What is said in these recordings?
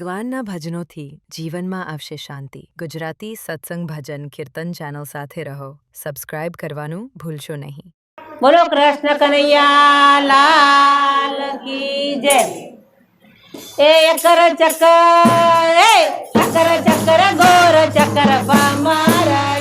ભગવાનના ભજનોથી જીવનમાં આવશે શાંતિ ગુજરાતી સત્સંગ ભજન કીર્તન ચેનલ સાથે રહો સબસ્ક્રાઇબ કરવાનું ભૂલશો નહીં બોલો કૃષ્ણ કનૈયા લાલ કી જય એ ચક્કર ચક્કર એ ચક્કર ચક્કર ગોર ચક્કર પામારા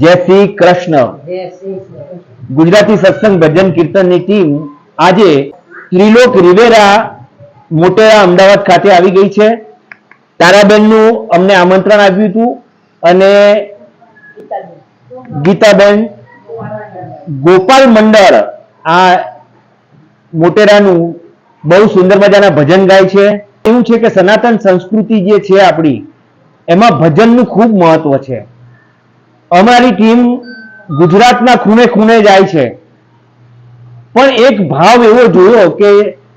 જય. શ્રી કૃષ્ણ. ગુજરાતી સત્સંગ ભજન કીર્તનની ટીમ આજે ત્રિલોક રિવેરા મોટેરા અમદાવાદ ખાતે આવી ગઈ છે. તારાબેનનું અમને આમંત્રણ આવ્યું હતું અને ગીતાબેન ગોપાલ મંડળ આ મોટેરાનું બહુ સુંદર મજાના ભજન ગાય છે. એવું છે કે સનાતન સંસ્કૃતિ જે છે આપણી એમાં ભજનનું ખૂબ મહત્વ છે. અમારી ટીમ ગુજરાતના ખૂણે ખૂણે જાય છે. પણ એક ભાવ એવો જોયો કે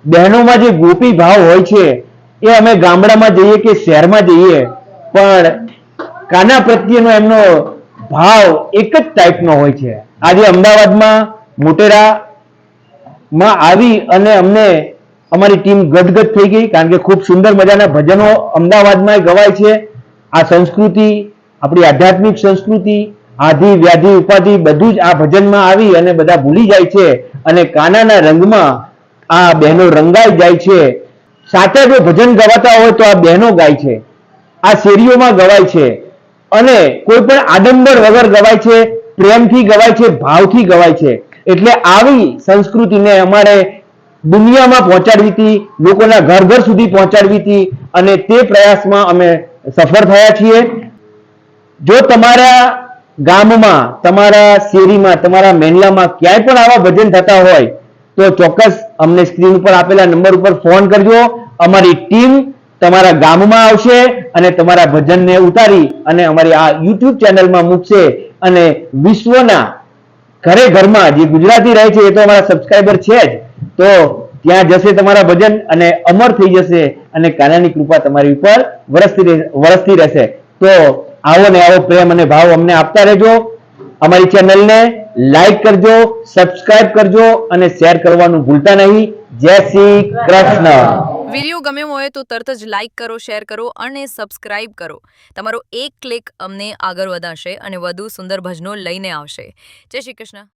બહેનોમાં જે ગોપી ભાવ હોય છે, એ અમે ગામડામાં જઈએ કે શહેરમાં જઈએ, પણ કાના પ્રત્યેનો એમનો ભાવ એક જ ટાઈપનો હોય છે. આજે અમદાવાદમાં મોટેરા માં આવી અને અમને અમારી ટીમ ગદગદ થઈ ગઈ, કારણ કે ખૂબ સુંદર મજાના ભજનો અમદાવાદમાં ગવાય છે. આ સંસ્કૃતિ, આપણી આધ્યાત્મિક સંસ્કૃતિ, આધિ, વ્યાધિ, ઉપાધિ, બધું જ આ ભજનમાં આવી અને બધા ભૂલી જાય છે અને કાનાના રંગમાં આ બહેનો રંગાઈ જાય છે. સાથે જો ભજન ગવાતા હોય તો આ બહેનો ગાય છે. આ શેરીઓમાં ગવાય છે. અને કોઈ પણ આડંબર વગર ગવાય છે, પ્રેમથી ગવાય છે, ભાવથી ગવાય છે. એટલે આવી સંસ્કૃતિને અમારે દુનિયામાં પહોંચાડવી હતી, લોકોના ઘર ઘર સુધી પહોંચાડવી હતી અને તે પ્રયાસમાં અમે સફળ થયા છીએ. જો તમારા ગામમાં, તમારા શેરીમાં, તમારા મહેલામાં ક્યાંય પણ આવા ભજન થતા હોય, તો ચોક્કસ અમને સ્ક્રીન ઉપર આપેલા નંબર ઉપર ફોન કરજો. અમારી ટીમ તમારા ગામમાં આવશે અને તમારા ભજનને ઉતારી અને અમારી આ યુટ્યુબ ચેનલમાં મૂકશે અને વિશ્વના ઘરે ઘરમાં જે ગુજરાતી રહે છે એ તો અમારા સબસ્ક્રાઈબર છે જ. તો ત્યાં જશે તમારા ભજન અને અમર થઈ જશે. અને કાનાની કૃપા તમારી ઉપર વરસતી વરસતી રહેશે. તો આવો ને આવો પ્રેમ અને ભાવ અમને આપતા રહેજો. અમારી ચેનલને લાઈક કરજો સબસ્ક્રાઇબ કરજો અને શેર કરવાનું ભૂલતા નહીં. જય શ્રી કૃષ્ણ. વીડિયો ગમ્યો હોય તો તરત જ લાઇક કરો શેર કરો અને સબસ્ક્રાઇબ કરો. તમારો એક ક્લિક અમને આગળ વધારશે અને વધુ સુંદર ભજનો લઈને આવશે. જય શ્રી કૃષ્ણ.